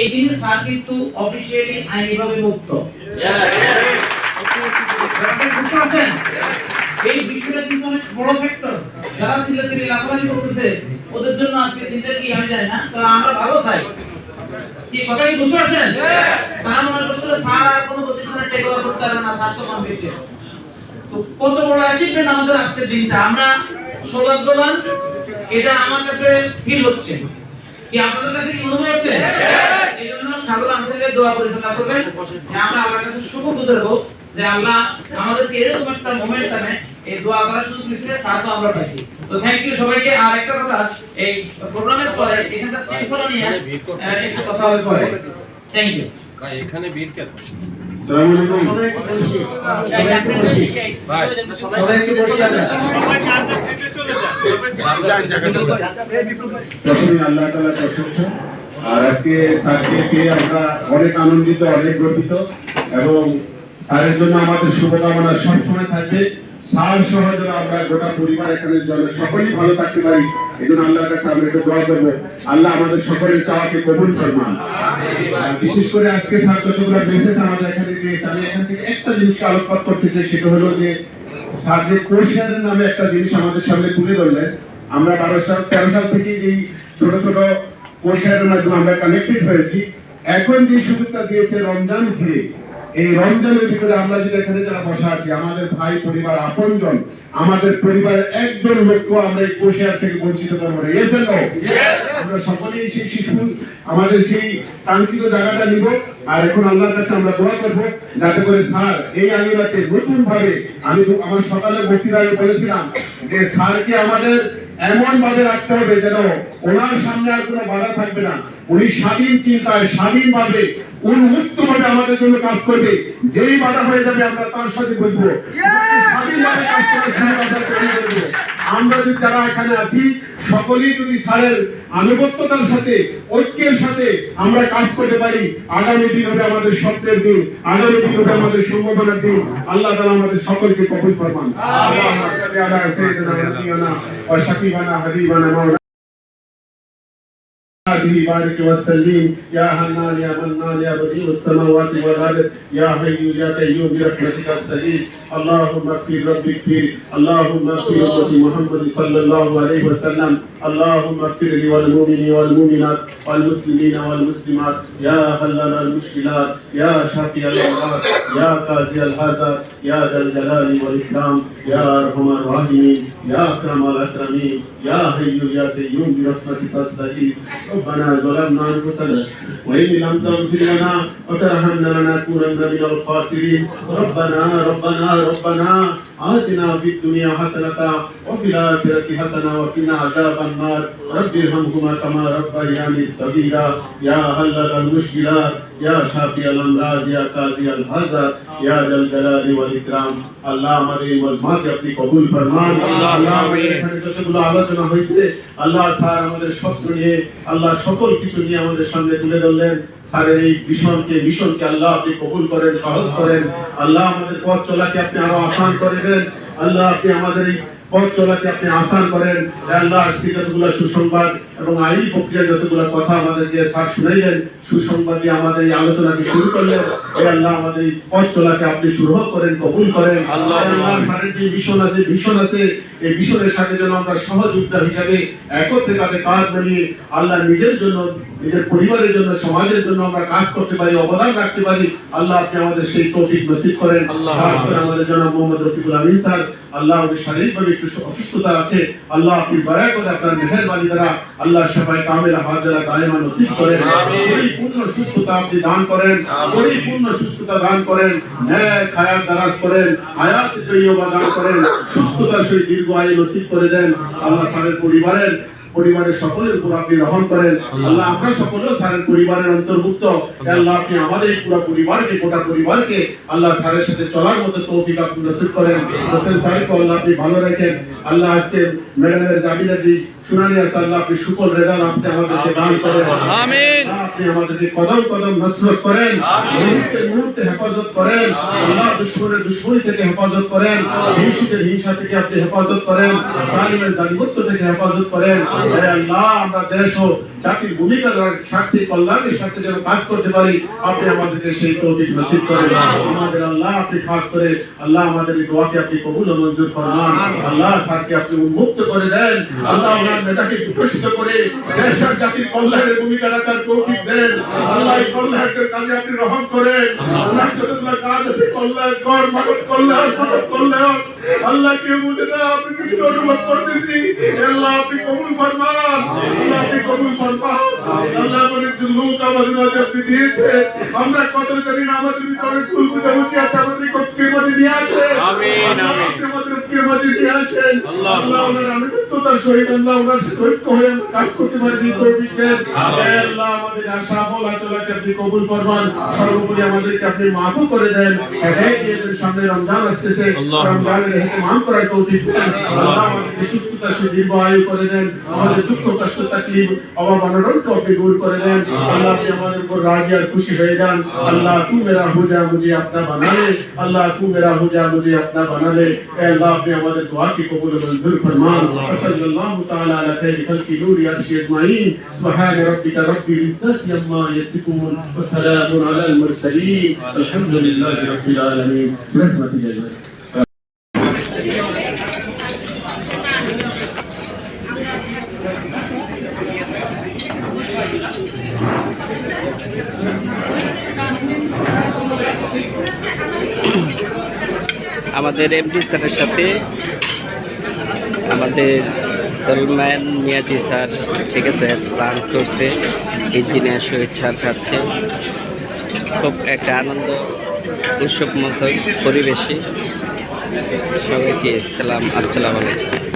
এই দিনে স্যার কিন্তু অফিসিয়ালি আইনিভাবে মুক্ত? এই বিষয়টা কিন্তু অনেক বড় ফ্যাক্টর যারা সিরিয়াসলি লাফালাফি করতেছে, ওদের জন্য আজকে দিনটা কি আমি জানি না আমরা ভালো চাই। কি কথা কি বুঝতে পারছেন তারা মনে স্যার, আর কোনো টেক ওভার করতে পারবে না, স্যার তো তো কত বড় অ্যাচিভমেন্ট আমাদের আজকের দিনটা। আমরা সৌভাগ্যবান, এটা আমার কাছে ফিল হচ্ছে। কি আপনাদের কাছে কি মনে হচ্ছে এই জন্য সাধু আনসারের দোয়া পরিচালনা করবেন। যে আমরা আল্লাহর কাছে শুভ গুজার যে আল্লাহ আমাদেরকে এরকম একটা মোমেন্ট আনে এই দোয়া করার সুযোগ দিচ্ছে তা তো আমরা পাইছি। তো থ্যাংক ইউ সবাইকে। আর একটা কথা এই প্রোগ্রামের পরে এখানকার শৃঙ্খলা নিয়ে একটু কথা হবে পরে। থ্যাংক ইউ এখানে ভিড় কেন? আর আমরা অনেক আনন্দিত অনেক গর্বিত। এবং স্যারের জন্য আমাদের শুভকামনা সবসময় থাকবে। স্যার সহ যেন আমরা গোটা পরিবার এখানে যেন সকলেই ভালো থাকতে পারি, এই জন্য আল্লাহর কাছে আমরা একটু দোয়া করব। আল্লাহ আমাদের সকলের চাওয়াকে কবুল বিশেষ করে আজকে স্যার যতগুলো মেসেজ আমাদের এখানে দিয়েছে, আমি এখান থেকে একটা জিনিসকে আলোকপাত করতে চাই, সেটা হলো যে স্যার যে কোর্সিয়ারের নামে একটা জিনিস আমাদের সামনে তুলে ধরলেন, আমরা বারো সাল, তেরো সাল থেকে এই ছোট ছোট কোর্সিয়ারের মাধ্যমে আমরা কানেক্টেড হয়েছি, এখন যে সুযোগটা দিয়েছে রমজান ঘিরে এই রমজানের ভিতরে আমরা যদি এখানে যারা বসে আছি, আমাদের ভাই, পরিবার, আপনজন, আমাদের পরিবারের একজন লোককে আমরা এই কোষিয়ার থেকে বঞ্চিত করব না। আমরা সকলেই সেই শিশু আমাদের সেই কাঙ্ক্ষিত জায়গাটা নিব। আর এখন আল্লাহর কাছে আমরা দোয়া করব যাতে করে স্যার এই আঙিনাতে নতুন ভাবে আমি আমার সকালে বক্তৃতায় বলেছিলাম যে স্যারকে আমাদের এমন ভাবে রাখতে হবে যেন ওনার সামনে আর কোনো বাধা থাকবে না। উনি স্বাধীন চিন্তায় স্বাধীন ভাবে উন্মুক্ত ভাবে আমাদের জন্য কাজ করবে। যেই বাধা হয়ে যাবে আমরা তার সাথে বসবো। স্বাধীনভাবে কাজ করার আমরা যদি যারা এখানে আছি সকলেই যদি স্যারের আনুগত্যতার সাথে ঐক্যের সাথে আমরা কাজ করতে পারি আগামী দিন হবে আমাদের স্বপ্নের দিন আগামী দিন হবে আমাদের সম্ভাবনার দিন। আল্লাহ তালা আমাদের সকলকে কবুল ফরমান। আল্লাহুম্মা সাল্লি আলা সাইয়্যিদিনা নাবিয়িনা ওয়া শাফিবানা হাবিবানা بارك وسلم. يا حنان يا منان يا بديع السماوات والأرض. يا حي يا قيوم برحمتك أستغيث. اللهم اغفر ربي اغفر. اللهم اغفر امتي محمد صلى الله عليه وسلم. اللهم اغفر لي والمؤمنين والمؤمنات والمسلمين والمسلمات يا حلال المشكلات يا شافي الامراض يا قاضي الحاجات يا ذا الجلال والإكرام يا أرحم الراحمين يا أكرم الأكرمين يا حي يا قيوم برحمتك استغيث ربنا ظلمنا أنفسنا وإن لم تغفر لنا وترحمنا لنكونن من الخاسرين. ربنا ربنا ربنا آتنا في الدنيا حسنة وفي الآخرة حسنة وقنا عذاب النار رب ارحمهما كما ربياني صغيرا يا حلل المشكلات يا شافي الأمراض يا قاضي الحاجات يا ذا الجلال والإكرام আল্লাহ আমাদের এই মজমাকে আপনি কবুল ফরমান আল্লাহ আমাদের এখানে যতগুলো আলোচনা হয়েছে আল্লাহ স্যার আমাদের স্বপ্ন নিয়ে আল্লাহ সকল কিছু নিয়ে আমাদের সামনে তুলে ধরলেন স্যারের এই মিশনকে মিশনকে আল্লাহ আপনি কবুল করেন সহজ করেন আল্লাহ আমাদের পথ চলাকে আপনি আরো আসান করে দেন আল্লাহ আপনি আমাদের এই পথ চলাকে আপনি আসান করেন আল্লাহ আজকে যতগুলো সুসংবাদ এবং আইনি প্রক্রিয়ার যতগুলো কথা আমাদেরকে স্যার শুনাইলেন সুসংবাদ দিয়ে আমাদের এই আলোচনাকে শুরু করলেন। আল্লাহ আমাদের এই পথ চলাকে আপনি শুরু করেন কবুল করেন। আল্লাহ। স্যারের যে মিশন আছে ভীষণ আছে এই মিশনের সাথে যেন আমরা সহযোগিতা হিসাবে একত্রে কাঁধ মিলিয়ে আল্লাহ নিজের জন্য নিজের পরিবারের জন্য সমাজের জন্য আমরা কাজ করতে পারি অবদান রাখতে পারি। আল্লাহ আপনি আমাদের সেই তৌফিক নসিব করেন। আল্লাহ। আমাদের মোহাম্মদ রফিকুল আমিন স্যার আল্লাহ আমাদের শারীরিকভাবে একটু অসুস্থতা আছে আল্লাহ আপনি দয়া করে আপনার মেহরবানি দ্বারা আল্লাহ সবাই কামেলা হাজারা দায়মা নসিব করেন। পরিপূর্ণ সুস্থতা আপনি দান করেন। পরিপূর্ণ সুস্থতা দান করেন। খায়াত দারাজ করেন। হায়াত তৈয়বা দান করেন। সুস্থতা সেই দীর্ঘ আয়ু নসিব করে দেন। আল্লাহ স্যারের পরিবারের পরিবারের সকলের উপর আপনি রহম করেন। আল্লাহ। আমরা সকলেও স্যারের পরিবারের অন্তর্ভুক্ত। আল্লাহ। আপনি আমাদের পুরো পরিবারকে গোটা পরিবারকে আল্লাহ স্যারের সাথে চলার মতো তৌফিক আপনি নসিব করেন। হোসেন সাহেবকে আল্লাহ আপনি ভালো রাখেন। আল্লাহ আজকে ম্যাডামের জামিনাদি শুনানি আছে। আল্লাহ আপনি সুফল রেজাল্ট আপনি আমাদেরকে দান করেন। আমিন। আপনি আমাদেরকে কদম কদম নসরত করেন। মুহূর্তে মুহূর্তে হেফাজত করেন। আল্লাহ দুশ্মনের দুশ্মনী থেকে হেফাজত করেন। হিংসুকের হিংসা থেকে আপনি হেফাজত করেন। জালিমের জালিমত্ব থেকে হেফাজত করেন। আল্লাহ আমরা দেশ ও জাতির ভূমিকা স্বার্থে কল্যাণের সাথে যেন কাজ করতে পারি আপনি আমাদেরকে সেই তৌফিক নসিব করেন। আমাদের আল্লাহ আপনি খাস করে আল্লাহ আমাদের এই দোয়াকে আপনি কবুল ও মঞ্জুর ফরমান। আল্লাহ স্যারকে আপনি উন্মুক্ত করে দেন। আল্লাহ ওনার নেতাকে বিকশিত করে দেশ আর জাতির কল্যাণের ভূমিকা রাখার তৌফিক দেন আল্লাহ কল্যাণের কাজে আপনি রহম করেন। ওনার যতগুলো কাজ আছে কল্যাণ কর মানব কল্যাণ কল্যাণ। আল্লাহ কেউ বুঝে না আপনি কিছু অনুভব করতেছি। আল্লাহ আপনি কবুল ফরমান আল্লাহ আপনি কবুল ফরমান। আল্লাহ আমাদের যে লোক আমাদের মাঝে আপনি দিয়েছে। আমরা কত জানি না আমাদের ভিতরে ফুল পূজা বুঝি আছে আমাদের মাঝে নিয়ে আসে। আমিন, আল্লাহ, আমিন। আমাদের নিয়ে আসেন। আল্লাহ। ওনার আনুগত্যতার সহিত আল্লাহ ওনার ঐক্য হয়ে আমরা কাজ করতে পারি দিন তৌফিক দেন। আল্লাহ। আমাদের আশা বলা চলাকে আপনি কবুল করবেন সর্বোপরি আমাদেরকে আপনি মাফ করে দেন। হেদায়েত দিয়ে দেন সামনে রমজান আসতেছে। রমজানের ইহতেমাম করার তৌফিক দেন। আল্লাহ আমাদের সুস্থতা সুদীর্ঘ আয়ু করে দেন। আমাদের দুঃখ কষ্ট তাকলিফ অভাব অনটনকে আপনি দূর করে দেন। আল্লাহ আপনি আমাদের উপর রাজি আর খুশি হয়ে যান। আল্লাহ তু মেরা হো যা মুঝে আপনা বানালে। আল্লাহ তু মেরা হো যা মুঝে আপনা বানালে। আল্লাহ আপনি আমাদের দোয়া কি की कबूल मंजूर फरमा सल्लल्लाहु तआला अला खैर खल्की नूर याशी अजमाइन सुभान रब्बिका रब्बिल इज़्ज़त यम्मा यसिफून व सलाम अला अल मुरसलीन अल्हम्दुलिल्लाहि रब्बिल आलमीन रहमतिल्लाह আমাদের এমডি স্যারের সাথে আমাদের সলমান মিয়াজি স্যার, ঠিক আছে লাঞ্চ করছে ইঞ্জিনিয়ার শহীদ স্যার খাচ্ছে। খুব একটা আনন্দ উৎসব মতো পরিবেশে। সবাইকে সালাম, আসসালামু আলাইকুম।